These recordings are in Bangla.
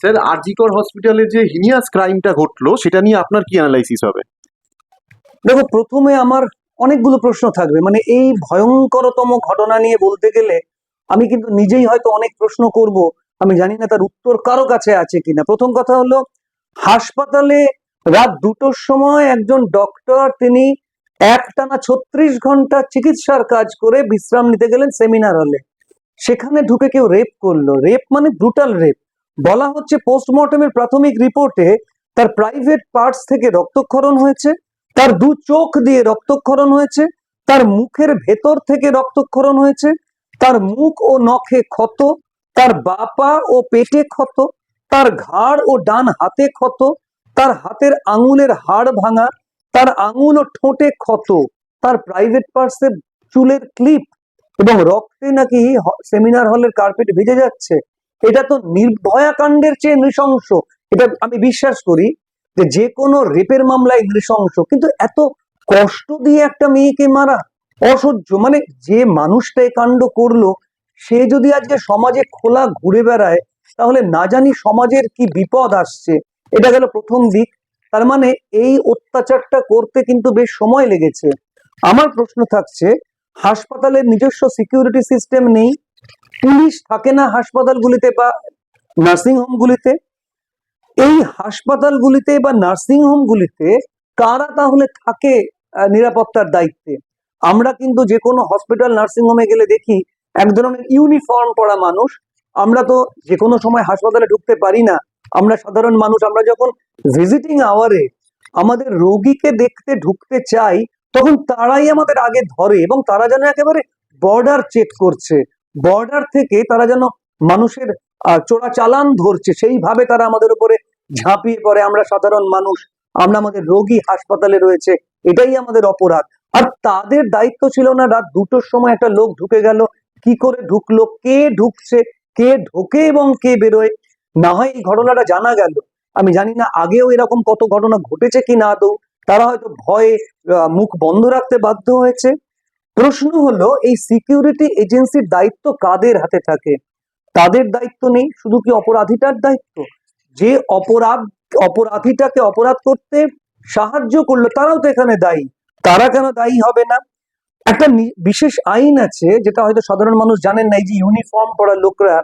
স্যার, আরজিকর হসপিটালে যে হিনিয়াস ক্রাইমটা ঘটলো, সেটা নিয়ে আপনার কি অ্যানালাইসিস হবে? দেখো, প্রথমে আমার অনেকগুলো প্রশ্ন থাকবে। মানে এই ভয়ঙ্করতম ঘটনা নিয়ে বলতে গেলে আমি কিন্তু নিজেই হয়তো অনেক প্রশ্ন করব। আমি জানি না তার উত্তর কারও কাছে আছে কিনা। প্রথম কথা হলো, হাসপাতালে রাত দুটোর সময় একজন ডক্টর তিনি একটানা ছত্রিশ ঘণ্টা চিকিৎসার কাজ করে বিশ্রাম নিতে গেলেন সেমিনার হলে। সেখানে ঢুকে কেউ রেপ করল। রেপ মানে ব্রুটাল রেপ। বলা হচ্ছে পোস্টমর্টমের প্রাথমিক রিপোর্টে তার প্রাইভেট পার্টস থেকে রক্তক্ষরণ হয়েছে, তার দু চোখ দিয়ে রক্তক্ষরণ হয়েছে, তার মুখের ভেতর থেকে রক্তক্ষরণ হয়েছে, তার মুখ ও নখে ক্ষত, তার বাপা ও পেটে ক্ষত, তার ঘাড় ও ডান হাতে ক্ষত, তার হাতের আঙুলের হাড় ভাঙা, তার আঙুল ও ঠোঁটে ক্ষত, তার প্রাইভেট পার্টসে চুলের ক্লিপ এবং রক্তে নাকি সেমিনার হলের কার্পেট ভিজে যাচ্ছে। এটা তো নির্ভয়া কাণ্ডের চেয়ে নৃশংস। এটা আমি বিশ্বাস করি যে যে কোনো রেপের মামলায় নৃশংস। কিন্তু এত কষ্ট দিয়ে একটা মেয়েকে মারা অসহ্য। মানে যে মানুষটা এই কাণ্ড করল, সে যদি আজকে সমাজে খোলা ঘুরে বেড়ায়, তাহলে না জানি সমাজের কি বিপদ আসছে। এটা গেল প্রথম দিক। তার মানে এই অত্যাচারটা করতে কিন্তু বেশ সময় লেগেছে। আমার প্রশ্ন থাকছে, হাসপাতালের নিজস্ব সিকিউরিটি সিস্টেম নেই। পুলিশ থাকে না হাসপাতালগুলিতে বা নার্সিং হোমগুলিতে এই হাসপাতালগুলিতে বা নার্সিং হোমগুলিতে কারা তাহলে থাকে নিরাপত্তার দায়িত্বে? আমরা কিন্তু যে কোনো হসপিটাল নার্সিং হোমে গেলে দেখি এক ধরনের ইউনিফর্ম পরা মানুষ। আমরা তো যে কোনো সময় হাসপাতালে ঢুকতে পারি না। আমরা সাধারণ মানুষ, আমরা যখন ভিজিটিং আওয়ারে আমাদের রোগীকে দেখতে ঢুকতে চাই, তখন তারাই আমাদের আগে ধরে এবং তারা যেন একেবারে বর্ডার চেক করছে। বর্ডার থেকে তারা যেন মানুষের আহ, চোরাচালান ধরছে সেইভাবে তারা আমাদের উপরে ঝাঁপিয়ে পড়ে। আমরা সাধারণ মানুষ আমরা আমাদের রোগী হাসপাতালে রয়েছে এটাই আমাদের অপরাধ। আর তাদের দায়িত্ব ছিল না রাত দুটোর সময় একটা লোক ঢুকে গেল। কি করে ঢুকলো কে ঢুকছে কে ঢোকে এবং কে বেরোয় না হয় এই ঘটনাটা জানা গেল। আমি জানি না আগেও এরকম কত ঘটনা ঘটেছে কি না আদৌ তারা হয়তো ভয়ে মুখ বন্ধ রাখতে বাধ্য হয়েছে। প্রশ্ন হলো, এই সিকিউরিটি এজেন্সির দায়িত্ব কাদের হাতে থাকে? তাদের দায়িত্ব নেই, শুধু কি অপরাধীটার দায়িত্ব? যে অপরাধ, অপরাধীটাকে অপরাধ করতে সাহায্য করল, তারাও তো এখানে দায়ী। তারা কেন দায়ী হবে না? একটা বিশেষ আইন আছে, যেটা হয়তো সাধারণ মানুষ জানেন না, এই যে ইউনিফর্ম পরা লোকরা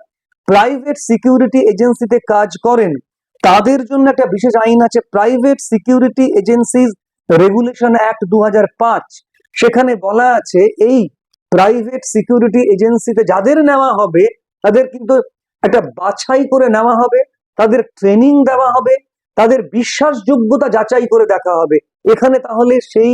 প্রাইভেট সিকিউরিটি এজেন্সিতে কাজ করেন। তাদের জন্য একটা বিশেষ আইন আছে private security agencies regulation act দু হাজার পাঁচ। সেখানে বলা আছে, এই প্রাইভেট সিকিউরিটি এজেন্সিতে যাদের নেওয়া হবে, তাদের কিন্তু একটা বাছাই করে নেওয়া হবে, তাদের ট্রেনিং দেওয়া হবে, তাদের বিশ্বাসযোগ্যতা যাচাই করে দেখা হবে। এখানে তাহলে সেই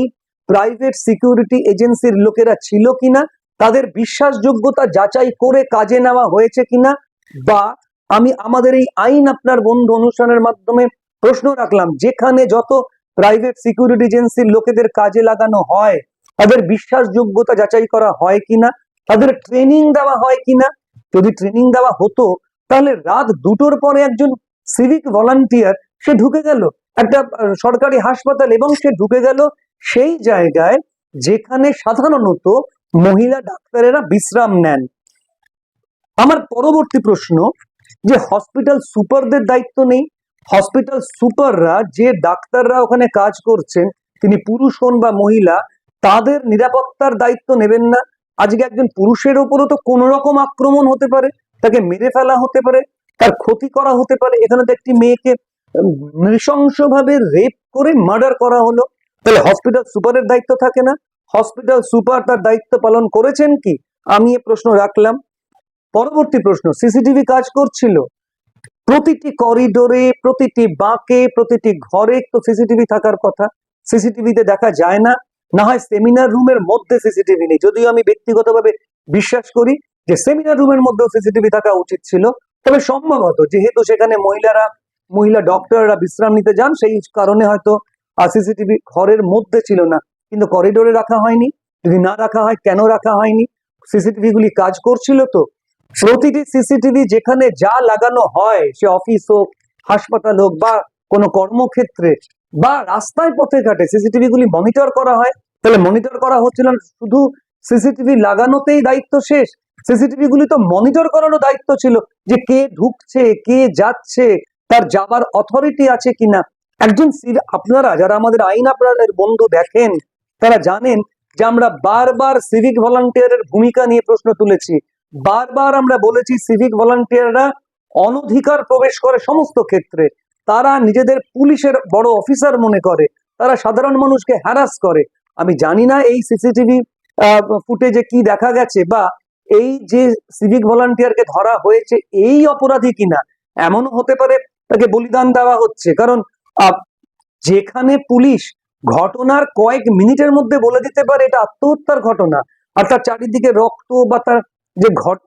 প্রাইভেট সিকিউরিটি এজেন্সির লোকেরা ছিল কিনা, তাদের বিশ্বাসযোগ্যতা যাচাই করে কাজে নেওয়া হয়েছে কিনা, বা আমি আমাদের এই আইন আপনার বন্ধু অনুষ্ঠানের মাধ্যমে প্রশ্ন রাখলাম, যেখানে যত প্রাইভেট সিকিউরিটি এজেন্সির লোকেদের কাজে লাগানো হয় তাদের বিশ্বাসযোগ্যতা যাচাই করা হয় কিনা, তাদের ট্রেনিং দেওয়া হয় কিনা, যদি ট্রেনিং দেওয়া হতো, তাহলে রাত দুটোর পরে একজন সিভিক ভলান্টিয়ার সে ঢুকে গেল, একটা সরকারি হাসপাতাল এবং সে ঢুকে গেল সেই জায়গায় যেখানে সাধারণত মহিলা ডাক্তারেরা বিশ্রাম নেন। আমার পরবর্তী প্রশ্ন, যে হসপিটাল সুপারদের দায়িত্ব নেই? হসপিটাল সুপাররা যে ডাক্তাররা ওখানে কাজ করছেন, তিনি পুরুষ হন বা মহিলা তাদের নিরাপত্তার দায়িত্ব নেবেন না। আজকে একজন পুরুষের ওপরও তো কোনো রকম আক্রমণ হতে পারে, তাকে মেরে ফেলা হতে পারে, তার ক্ষতি করা হতে পারে। এখানে তো একটি মেয়েকে নৃশংসভাবে রেপ করে মার্ডার করা হলো। তাহলে হসপিটাল সুপারের দায়িত্ব থাকে না? হসপিটাল সুপার তার দায়িত্ব পালন করেছেন কি? আমি এ প্রশ্ন রাখলাম। পরবর্তী প্রশ্ন সিসিটিভি কাজ করছিল? প্রতিটি করিডোরে প্রতিটি বাঁকে, প্রতিটি ঘরে তো সিসিটিভি থাকার কথা। সিসিটিভিতে দেখা যায় না। না হয় সেমিনার রুমের মধ্যে সিসিটিভি নেই। যদিও আমি ব্যক্তিগতভাবে বিশ্বাস করি যে সেমিনার রুমের মধ্যেও সিসিটিভি থাকা উচিত ছিল। তবে সম্ভবত যেহেতু সেখানে মহিলারা, মহিলা ডক্টররা বিশ্রাম নিতে যান, সেই কারণে হয়তো সিসিটিভি ঘরের মধ্যে ছিল না। কিন্তু করিডোরে রাখা হয়নি। যদি না রাখা হয়, কেন রাখা হয়নি? সিসিটিভি গুলি কাজ করছিল তো। প্রতিটি সিসিটিভি যেখানে যা লাগানো হয়, সে অফিস হোক, হাসপাতাল হোক বা কোনো কর্মক্ষেত্রে বা রাস্তায় পথে ঘাটে সিসিটিভি গুলি মনিটর করা হয়। তাহলে মনিটর করা হচ্ছিল না, শুধু সিসিটিভি লাগানোতেই দায়িত্ব শেষ। সিসিটিভি গুলি তো মনিটর করারও দায়িত্ব ছিল যে কে ঢুকছে, কে যাচ্ছে, তার যাবার অথরিটি আছে কিনা। একজন আপনারা যারা আমাদের আইন আপনাদের বন্ধু দেখেন, তারা জানেন যে আমরা বারবার সিভিক ভলান্টিয়ারের ভূমিকা নিয়ে প্রশ্ন তুলেছি। বারবার আমরা বলেছি সিভিক ভলান্টিয়াররা অনধিকার প্রবেশ করে সমস্ত ক্ষেত্রে। তারা নিজেদের পুলিশের বড় অফিসার মনে করে, তারা সাধারণ মানুষকে হ্যারাস করে। আমি জানি না এই সিসিটিভি ফুটেজে কি দেখা গেছে বা এই যে সিভিক ভলান্টিয়ারকে ধরা হয়েছে এই অপরাধী কিনা, এমনও হতে পারে তাকে বলিদান দেওয়া হচ্ছে। কারণ যেখানে পুলিশ ঘটনার কয়েক মিনিটের মধ্যে বলে দিতে পারে এটা আত্মহত্যার ঘটনা, আর তার চারিদিকে রক্ত বা তার যে ঘট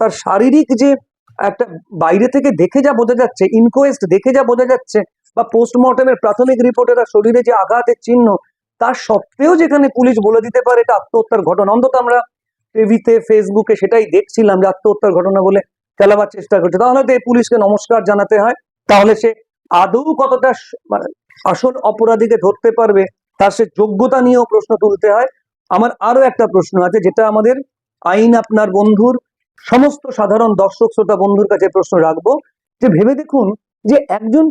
তার শারীরিক যে একটা বাইরে থেকে দেখে যা বোঝা যাচ্ছে ইনকোয়েস্ট দেখে যা বোঝা যাচ্ছে বা পোস্টমর্টমের প্রাথমিক রিপোর্টেরা শরীরে যে আঘাতের চিহ্ন তার সত্ত্বেও যেখানে পুলিশ বলে দিতে পারে এটা আত্মহত্যার ঘটনা। অন্তত আমরা টিভিতে ফেসবুকে সেটাই দেখছিলাম যে আত্মহত্যার ঘটনা বলে চালাবার চেষ্টা করছে। তাহলে তো এই পুলিশকে নমস্কার জানাতে হয়। তাহলে সে আদৌ কতটা মানে আসল অপরাধীকে ধরতে পারবে, তার সে যোগ্যতা নিয়েও প্রশ্ন তুলতে হয়। আমার আরও একটা প্রশ্ন আছে, যেটা আমাদের আইন আপনার বন্ধুর, সমস্ত সাধারণ দর্শক, শ্রোতা বন্ধুর কাছে প্রশ্ন রাখব। যে ভেবে দেখুন যে একজন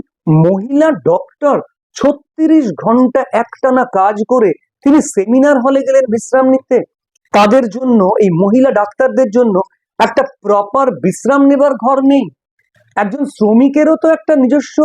মহিলা ডক্টর ছত্রিশ ঘণ্টা একটানা কাজ করে তিনি সেমিনার হলে গেলেন বিশ্রাম নিতে। তাদের জন্য, এই মহিলা ডাক্তারদের জন্য একটা প্রপার বিশ্রাম নেবার ঘর নেই। একজন শ্রমিকেরও তো একটা নিজস্ব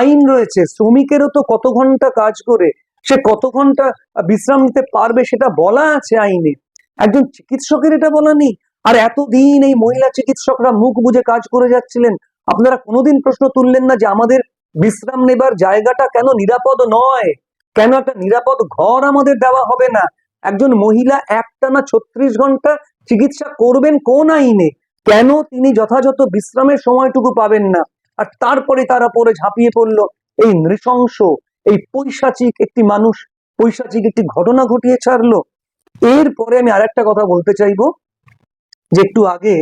আইন রয়েছে। শ্রমিকেরও তো কত ঘণ্টা কাজ করে, সে কত ঘণ্টা বিশ্রাম নিতে পারবে সেটা বলা আছে আইনে। একজন চিকিৎসকের এটা বলা নেই। আর এতদিন এই মহিলা চিকিৎসকরা মুখ বুজে কাজ করে যাচ্ছিলেন। আপনারা কোনোদিন প্রশ্ন তুললেন না যে আমাদের বিশ্রাম নেবার জায়গাটা কেন নিরাপদ নয়? কেন একটা নিরাপদ ঘর আমাদের দেওয়া হবে না? একজন মহিলা একটা না ছত্রিশ ঘণ্টা চিকিৎসা করবেন কোন আইনে? কেন তিনি যথাযথ বিশ্রামের সময়টুকু পাবেন না? আর তারপরে তার উপরে ঝাঁপিয়ে পড়ল এই নৃশংস, এই পৈশাচিক একটি মানুষ, পৈশাচিক একটি ঘটনা ঘটিয়ে ছাড়লো। এরপরে আমি আর একটা কথা বলতে চাইব, যে একটু আগে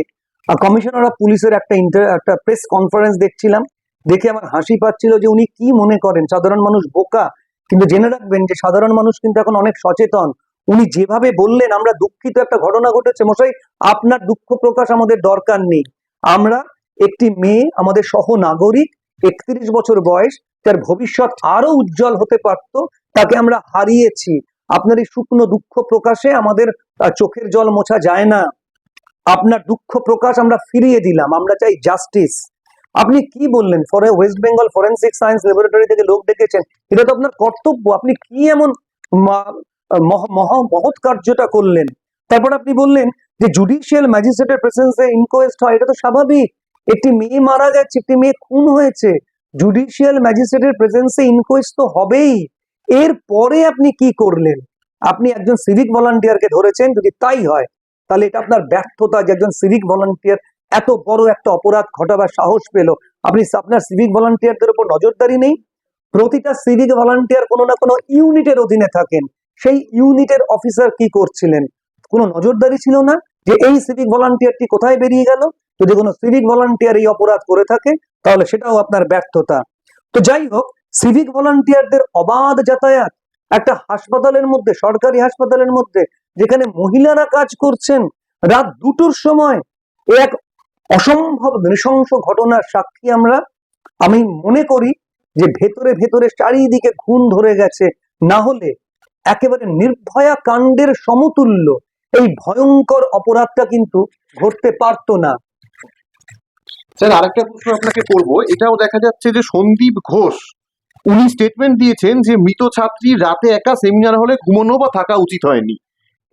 কমিশনার অফ পুলিশের একটা ইন্টার, একটা প্রেস কনফারেন্স দেখছিলাম। দেখে আমার হাসি পাচ্ছিল যে উনি কি মনে করেন? সাধারণ মানুষ বোকা। কিন্তু জেনে রাখবেন যে সাধারণ মানুষ কিন্তু এখন অনেক সচেতন। উনি যেভাবে বললেন, আমরা দুঃখিত একটা ঘটনা ঘটেছে। মশাই, আপনার দুঃখ প্রকাশ আমাদের দরকার নেই। আমরা একটি মেয়ে, আমাদের সহ নাগরিক একত্রিশ বছর বয়স, তার ভবিষ্যৎ আরও উজ্জ্বল হতে পারত, তাকে আমরা হারিয়েছি। আপনার এই শুকনো দুঃখ প্রকাশে আমাদের চোখের জল মোছা যায় না। আপনার দুঃখ প্রকাশ আমরা ফিরিয়ে দিলাম। আমরা চাই জাস্টিস আপনি কি বললেন? ফরে West Bengal forensic science laboratory থেকে লোক ডেকেছেন, এটা তো আপনার কর্তব্য। আপনি কি এমন মহা মহৎ কার্যটা করলেন? তারপর আপনি বললেন যে জুডিশিয়াল ম্যাজিস্ট্রেটের প্রেসেন্সে ইনকোয়েস্ট হয়, এটা তো স্বাভাবিক। একটি মেয়ে মারা গেছে, একটি মেয়ে খুন হয়েছে। জুডিশিয়াল ম্যাজিস্ট্রেটের প্রেসেন্সে ইনকোয়েস্ট তো হবেই। এর পরে আপনি কি করলেন? আপনি একজন সিভিক ভলান্টিয়ারকে ধরেছেন, যদি তাই হয়, তাহলে এটা আপনার ব্যর্থতা যে একজন সিভিক ভলান্টিয়ার এত বড় একটা অপরাধ ঘটাবার সাহস পেল। আপনি আপনার সিভিক ভলান্টিয়ারদের উপর নজরদারি নেই? প্রতিটা সিভিক ভলান্টিয়ার কোনো না কোনো ইউনিটের অধীনে থাকেন। সেই ইউনিটের অফিসার কি করছিলেন? কোনো নজরদারি ছিল না যে এই সিভিক ভলান্টিয়ারটি কোথায় বেরিয়ে গেল? যদি কোনো সিভিক ভলান্টিয়ার এই অপরাধ করে থাকে, তাহলে সেটাও আপনার ব্যর্থতা। তো যাই হোক সিভিক ভলান্টিয়ারদের অবাধ যাতায়াত, একটা হাসপাতালের মধ্যে, সরকারি হাসপাতালের মধ্যে, যেখানে মহিলারা কাজ করছেন, রাত দুটোর সময় এক অসম্ভব নৃশংস ঘটনার সাক্ষী আমরা। আমি মনে করি যে ভেতরে ভেতরে চারিদিকে খুন ধরে গেছে। না হলে একেবারে নির্ভয়া কাণ্ডের সমতুল্য এই ভয়ঙ্কর অপরাধটা কিন্তু ঘটতে পারতো না। স্যার, আরেকটা প্রশ্ন আপনাকে করব। এটাও দেখা যাচ্ছে যে সন্দীপ ঘোষ, উনি স্টেটমেন্ট দিয়েছেন যে মৃত ছাত্রী রাতে একা সেমিনার হলে ঘুমানো বা থাকা উচিত হয়নি।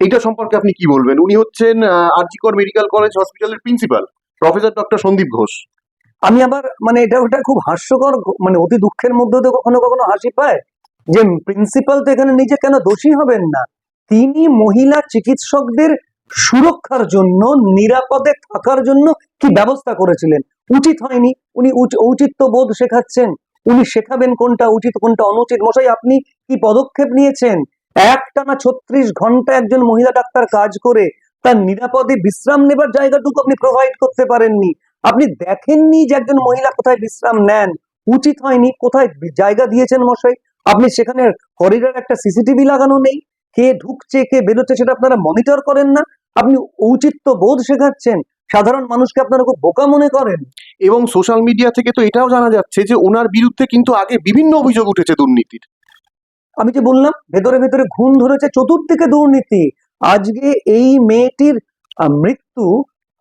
এটা সম্পর্কে আপনি কি বলবেন? উনি হচ্ছেন আরজিকর মেডিকেল কলেজ হসপিটালের principal professor doctor Sandip Ghosh আমি আবার মানে এটা, ওটা খুব হাস্যকর মানে অতি দুঃখের মধ্যে তো কখনো কখনো হাসি পায় যে প্রিন্সিপাল তো এখানে নিজে কেন দোষী হবেন না? তিনি মহিলা চিকিৎসকদের সুরক্ষার জন্য, নিরাপদে থাকার জন্য কি ব্যবস্থা করেছিলেন? উচিত হয়নি। উনি ঔচিত্য বোধ শেখাচ্ছেন। উনি শেখাবেন কোনটা উচিত, কোনটা অনুচিত। মশাই, আপনি কি পদক্ষেপ নিয়েছেন? একটানা ছত্রিশ ঘণ্টা একজন মহিলা ডাক্তার কাজ করে তার নিরাপদে বিশ্রাম নেবার জায়গাটুকু আপনি প্রোভাইড করতে পারেননি। আপনি দেখেননি যে একজন মহিলা কোথায় বিশ্রাম নেন? উচিত হয়নি। কোথায় জায়গা দিয়েছেন মশাই? আপনি সেখানে করিডোর একটা সিসিটিভি লাগানো নেই। কে ঢুকছে কে বেরোচ্ছে সেটা আপনারা মনিটর করেন না। আপনি ঔচিত্য বোধ শেখাচ্ছেন। সাধারণ মানুষকে আপনারা খুব বোকা মনে করেন। এবং সোশ্যাল মিডিয়া থেকে তো এটাও জানা যাচ্ছে যে ওনার বিরুদ্ধে কিন্তু আগে বিভিন্ন অভিযোগ উঠেছে দুর্নীতির। আমি যে বললাম ভেতরে ভেতরে ঘুম ধরেছে চতুর্দিকে দুর্নীতি। আজকে এই মেয়েটির মৃত্যু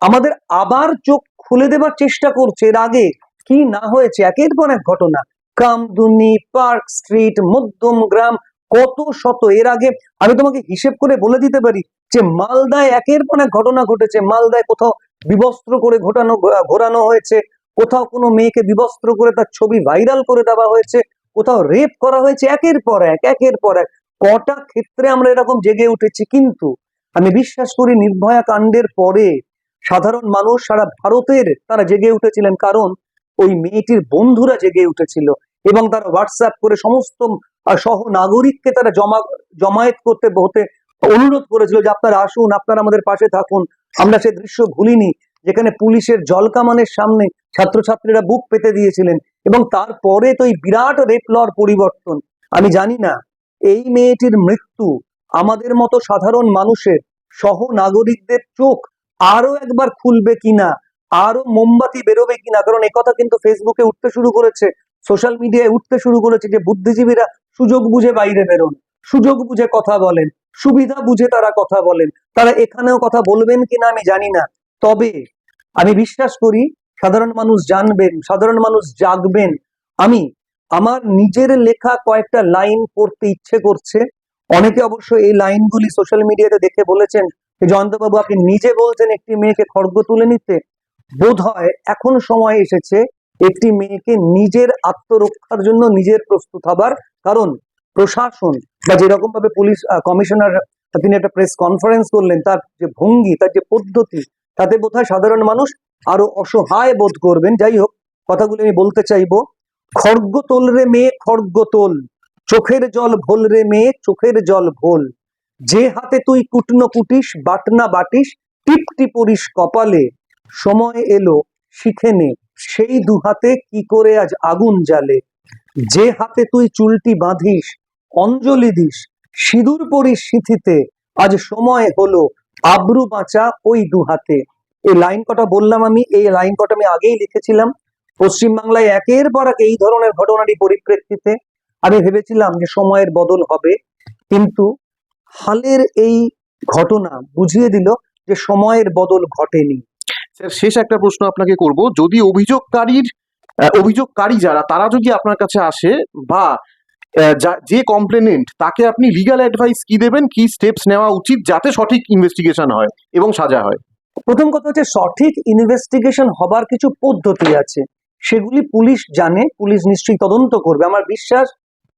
আমাদের আবার চোখ খুলে দেবার চেষ্টা করছে। এর আগে কি না হয়েছে? একের পর এক ঘটনা। কামদুনি পার্ক স্ট্রিট, মধ্যম গ্রাম, কত শত? এর আগে আমি তোমাকে হিসেব করে বলে দিতে পারি যে মালদায় একের পর এক ঘটনা ঘটেছে। মালদায় কোথাও বিবস্ত্র করে ঘটানো ঘোরানো হয়েছে। কোথাও কোনো মেয়েকে বিবস্ত্র করে তার ছবি ভাইরাল করে দেওয়া হয়েছে। কোথাও রেপ করা হয়েছে। একের পর এক, একের পর এক। কটা ক্ষেত্রে আমরা এরকম জেগে উঠেছি? কিন্তু আমি বিশ্বাস করি নির্ভয়া কাণ্ডের পরে সাধারণ মানুষ সারা ভারতের তারা জেগে উঠেছিলেন। কারণ ওই মেয়েটির বন্ধুরা জেগে উঠেছিল এবং তারা হোয়াটসঅ্যাপ করে সমস্ত সহ নাগরিককে তারা জমা, জমায়েত করতে হতে অনুরোধ করেছিল যে আপনারা আসুন, আপনারা আমাদের পাশে থাকুন। আমরা সে দৃশ্য ভুলিনি, যেখানে পুলিশের জলকামানের সামনে ছাত্রছাত্রীরা বুক পেতে দিয়েছিলেন এবং তারপরে তো এই বিরাট রেপলর পরিবর্তন। আমি জানি না এই মেয়েটির মৃত্যু আমাদের মতো সাধারণ মানুষের সহ নাগরিকদের চোখ আরও একবার খুলবে কিনা, আরও মোমবাতি বেরোবে কিনা? কারণ একথা কিন্তু ফেসবুকে উঠতে শুরু করেছে সোশ্যাল মিডিয়ায় উঠতে শুরু করেছে যে বুদ্ধিজীবীরা সুযোগ বুঝে বাইরে বেরোন, সুযোগ বুঝে কথা বলেন, সুবিধা বুঝে তারা কথা বলেন। তারা এখানেও কথা বলবেন কিনা আমি জানি না। তবে আমি বিশ্বাস করি, সাধারণ মানুষ জানবেন, সাধারণ মানুষ জাগবেন। আমি আমার নিজের লেখা কয়েকটা লাইন পড়তে ইচ্ছে করছে। অনেকে অবশ্য এই লাইনগুলি সোশ্যাল মিডিয়াতে দেখে বলেছেন জয়ন্তবাবু, আপনি নিজে বলছেন একটি মেয়েকে খড়গ তুলে নিতে। বোধ হয় এখন সময় এসেছে একটি মেয়েকে নিজের আত্মরক্ষার জন্য নিজের প্রস্তুত হবার। কারণ প্রশাসন বা যেরকম ভাবে পুলিশ কমিশনার তিনি একটা প্রেস কনফারেন্স করলেন, তার যে ভঙ্গি, তার যে পদ্ধতি, তাতে বোধহয় সাধারণ মানুষ আরও অসহায় বোধ করবেন। যাই হোক, কথাগুলি আমি বলতে চাইব। খড়গ তোল রে মেয়ে খড়গ তোল চোখের জল ভোল রে মেয়ে চোখের জল ভোল। যে হাতে তুই কুটনো কুটিস বাটনা বাটিস, টিপটি পরিস কপালে। সময় এলো, শিখে নে, সেই দু হাতে কি করে আজ আগুন জ্বালে? যে হাতে তুই চুলটি বাঁধিস, অঞ্জলি দিস, সিঁদুর পরিস সিঁথিতে, আজ সময় হলো, আব্রু বাঁচা ওই দু হাতে এই লাইন কটা বললাম আমি, এই লাইন কটা আমি আগেই লিখেছিলাম। পশ্চিমবাংলায় একের পর এক এই ধরনের ঘটনারই পরিপ্রেক্ষিতে আমি ভেবেছিলাম যে সময়ের বদল হবে। কিন্তু হালের এই ঘটনা বুঝিয়ে দিল যে সময়ের বদল ঘটেনি। স্যার শেষ একটা প্রশ্ন আপনাকে করব। যদি অভিযোগকারীর অভিযোগকারী যারা তারা যদি আপনার কাছে আসে বা যা- কমপ্লেনেন্ট তাকে আপনি লিগ্যাল অ্যাডভাইস কি দেবেন? কি স্টেপস নেওয়া উচিত যাতে সঠিক ইনভেস্টিগেশন হয় এবং সাজা হয়? প্রথম কথা হচ্ছে সঠিক ইনভেস্টিগেশন হবার কিছু পদ্ধতি আছে। সেগুলি পুলিশ জানে, পুলিশ নিশ্চয়ই তদন্ত করবে। আমার বিশ্বাস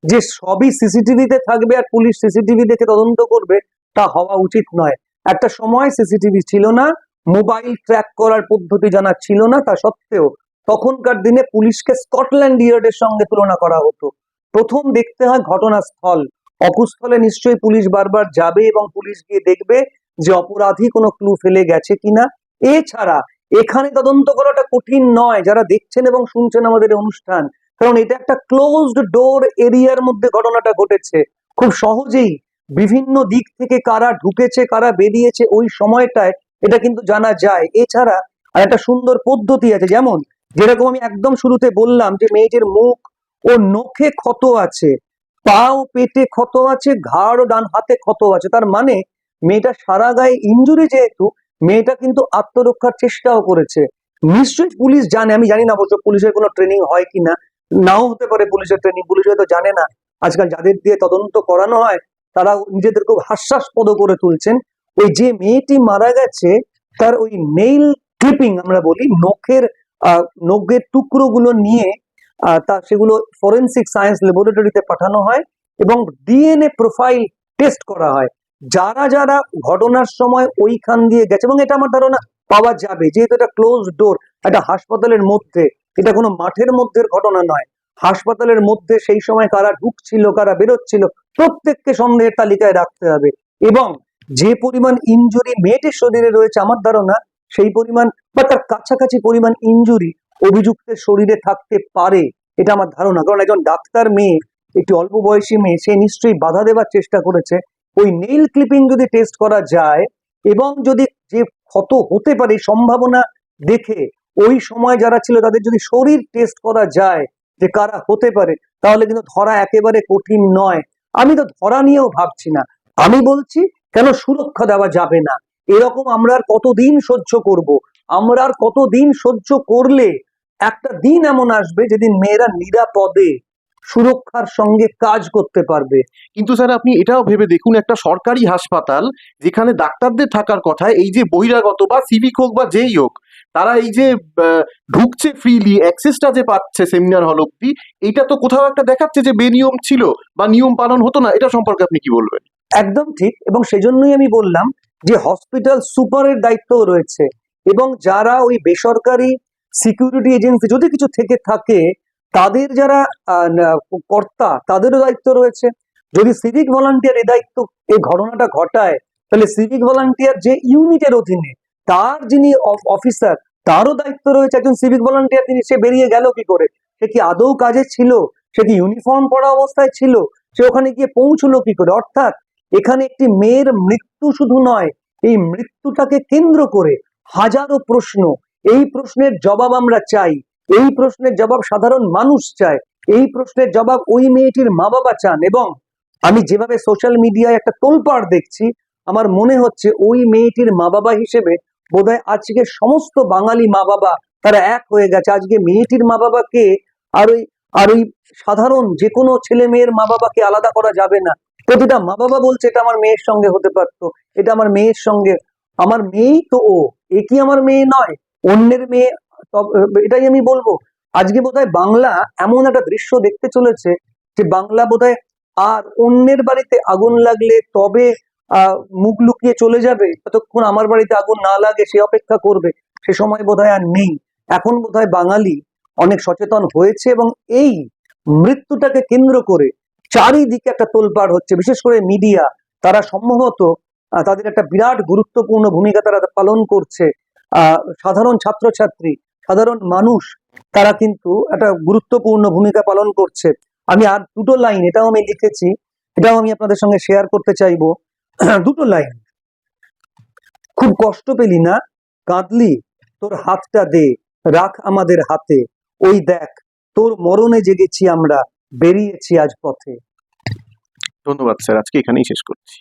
যে সবই সিসিটিভিতে থাকবে আর পুলিশ সিসিটিভি দেখে তদন্ত করবে, তা হওয়া উচিত নয়। একটা সময় সিসিটিভি ছিল না, মোবাইল ট্র্যাক করার পদ্ধতি জানা ছিল না তা সত্ত্বেও। তখনকার দিনে পুলিশকে স্কটল্যান্ড ইয়ার্ডের সঙ্গে তুলনা করা হতো। প্রথম দেখতে হয় ঘটনাস্থল। অকুস্থলে নিশ্চয়ই পুলিশ বারবার যাবে এবং পুলিশ গিয়ে দেখবে যে অপরাধী কোনো ক্লু ফেলে গেছে কিনা। এছাড়া এখানে তদন্ত করাটা কঠিন নয়, যারা দেখছেন এবং শুনছেন আমাদের অনুষ্ঠান। কারণ এটা একটা ক্লোজড ডোর এরিয়ার মধ্যে ঘটনাটা ঘটেছে। খুব সহজেই বিভিন্ন দিক থেকে কারা ঢুকেছে, কারা বেরিয়েছে ওই সময়টায় এটা কিন্তু জানা যায়। এছাড়া আর একটা সুন্দর পদ্ধতি আছে, যেমন যেরকম আমি একদম শুরুতে বললাম যে মেয়েটির মুখ ও নখে ক্ষত আছে পা ও পেটে ক্ষত আছে, ঘাড় ও ডান হাতে ক্ষত আছে। তার মানে মেয়েটা সারা গায়ে ইঞ্জুরি যেহেতু মেয়েটা কিন্তু আত্মরক্ষার চেষ্টাও করেছে। নিশ্চয়ই পুলিশ জানে, আমি জানি না অবশ্য পুলিশের কোনো ট্রেনিং হয় কিনা। নাও হতে পারে পুলিশের ট্রেনিং পুলিশ হয়তো জানে না। আজকাল যাদের দিয়ে তদন্ত করানো হয় তারা নিজেদের খুব হাস্যাস্পদ করে তুলছেন। ওই যে মেয়েটি মারা গেছে, তার ওই নেইল ক্লিপিং আমরা বলি, নখের নখের টুকরোগুলো নিয়ে তা সেগুলো ফরেন্সিক সায়েন্স ল্যাবরেটরিতে পাঠানো হয় এবং ডিএনএ প্রোফাইল টেস্ট করা হয়। যারা যারা ঘটনার সময় ওইখান দিয়ে গেছে, এবং এটা আমার ধারণা পাওয়া যাবে, যেহেতু এটা ক্লোজ ডোর একটা হাসপাতালের মধ্যে, এটা কোনো মাঠের মধ্যের ঘটনা নয়। হাসপাতালের মধ্যে সেই সময় কারা ঢুকছিল, কারা বেরোচ্ছিল, প্রত্যেককে সন্দেহের তালিকায় রাখতে হবে। এবং যে পরিমাণ ইনজুরি মেয়েটির শরীরে রয়েছে, আমার ধারণা সেই পরিমাণ বা তার কাছাকাছি পরিমাণ ইনজুরি অভিযুক্তের শরীরে থাকতে পারে, এটা আমার ধারণা। কারণ একজন ডাক্তার মেয়ে, একটি অল্প বয়সী মেয়ে, সে নিশ্চয়ই বাধা দেবার চেষ্টা করেছে। ওই নেইল ক্লিপিং যদি টেস্ট করা যায় এবং যদি যে ক্ষত হতে পারে সম্ভাবনা দেখে ওই সময় যারা ছিল তাদের যদি শরীর টেস্ট করা যায় যে কারা হতে পারে, তাহলে কিন্তু ধরা একেবারে কঠিন নয়। আমি তো ধরা নিয়েও ভাবছি না। আমি বলছি কেন সুরক্ষা দেওয়া যাবে না? এরকম আমরা আর কতদিন সহ্য করব? আমরা আর কতদিন সহ্য করলে একটা দিন এমন আসবে যেদিন মেয়েরা নিরাপদে সুরক্ষার সঙ্গে কাজ করতে পারবে। কিন্তু স্যার আপনি এটাও ভেবে দেখুন একটা সরকারি হাসপাতাল যেখানে ডাক্তারদের থাকার কথা এই যে বহিরাগত বা সিভিক হোক বা যেই হোক তারা এই যে ঢুকছে ফ্রিলি অ্যাক্সেসটা যে পাচ্ছে সেমিনার হল অব্দি এটা তো কোথাও একটা দেখাচ্ছে যে বেনিয়ম ছিল বা নিয়ম পালন হতো না এটা সম্পর্কে আপনি কি বলবেন? একদম ঠিক এবং সেজন্যই আমি বললাম যে হসপিটাল সুপারের দায়িত্ব রয়েছে এবং যারা ওই বেসরকারি সিকিউরিটি এজেন্সি যদি কিছু থেকে থাকে তাদের যারা কর্তা, তাদেরও দায়িত্ব রয়েছে। যদি সিভিক ভলান্টিয়ার এই দায়িত্ব এই ঘটনাটা ঘটায়, তাহলে সিভিক ভলান্টিয়ার যে ইউনিটের অধীনে, তার যিনি অফিসার তারও দায়িত্ব রয়েছে। একজন সিভিক ভলান্টিয়ার তিনি সে বেরিয়ে গেল কি করে? সে কি আদৌ কাজে ছিল? সে কি ইউনিফর্ম পরা অবস্থায় ছিল? সে ওখানে গিয়ে পৌঁছলো কি করে? অর্থাৎ এখানে একটি মেয়ের মৃত্যু শুধু নয়, এই মৃত্যুটাকে কেন্দ্র করে হাজারো প্রশ্ন। এই প্রশ্নের জবাব আমরা চাই। এই প্রশ্নের জবাব সাধারণ মানুষ চায়। এই প্রশ্নের জবাব ওই মেয়েটির মা বাবা চান এবং আমি যেভাবে সোশ্যাল মিডিয়ায় একটা তোলপাড় দেখছি, আমার মনে হচ্ছে ওই মেয়েটির মা বাবা হিসেবে বোধহয় আজকে সমস্ত বাঙালি মা বাবা তারা এক হয়ে গেছে। আজকে মেয়েটির মা বাবাকে আর ওই আর ওই সাধারণ যে কোনো ছেলে মেয়ের মা বাবাকে আলাদা করা যাবে না। প্রতিটা মা বাবা বলছে, এটা আমার মেয়ের সঙ্গে হতে পারতো। এটা আমার মেয়ের সঙ্গে। আমার মেয়েই তো ও। এ কি আমার মেয়ে নয়? অন্যের মেয়ে এটাই আমি বলব। আজকে বোধহয় বাংলা এমন একটা দৃশ্য দেখতে চলেছে যে বাংলা বোধহয় আর অন্যের বাড়িতে আগুন লাগলে তবে মুখ লুকিয়ে চলে যাবে। ততক্ষণ আমার বাড়িতে আগুন না লাগে, সে অপেক্ষা করবে। সে সময় বোধহয় আর নেই। এখন বোধহয় বাঙালি অনেক সচেতন হয়েছে এবং এই মৃত্যুটাকে কেন্দ্র করে চারিদিকে একটা তোলপাড় হচ্ছে। বিশেষ করে মিডিয়া, তারা সম্ভবত তাদের একটা বিরাট গুরুত্বপূর্ণ ভূমিকা তারা পালন করছে। সাধারণ ছাত্রছাত্রী সাধারণ মানুষ, তারা কিন্তু একটা গুরুত্বপূর্ণ ভূমিকা পালন করছে। আমি আর দুটো লাইন, এটাও আমি লিখেছি, এটাও আমি আপনাদের সঙ্গে শেয়ার করতে চাইব। দুটো লাইন। খুব কষ্ট পেলি না? কাঁদলি? তোর হাতটা দে, রাখ আমাদের হাতে। ওই দেখ, তোর মরণে জেগেছি আমরা, বেরিয়েছি আজ পথে। ধন্যবাদ স্যার, আজকে এখানেই শেষ করছি।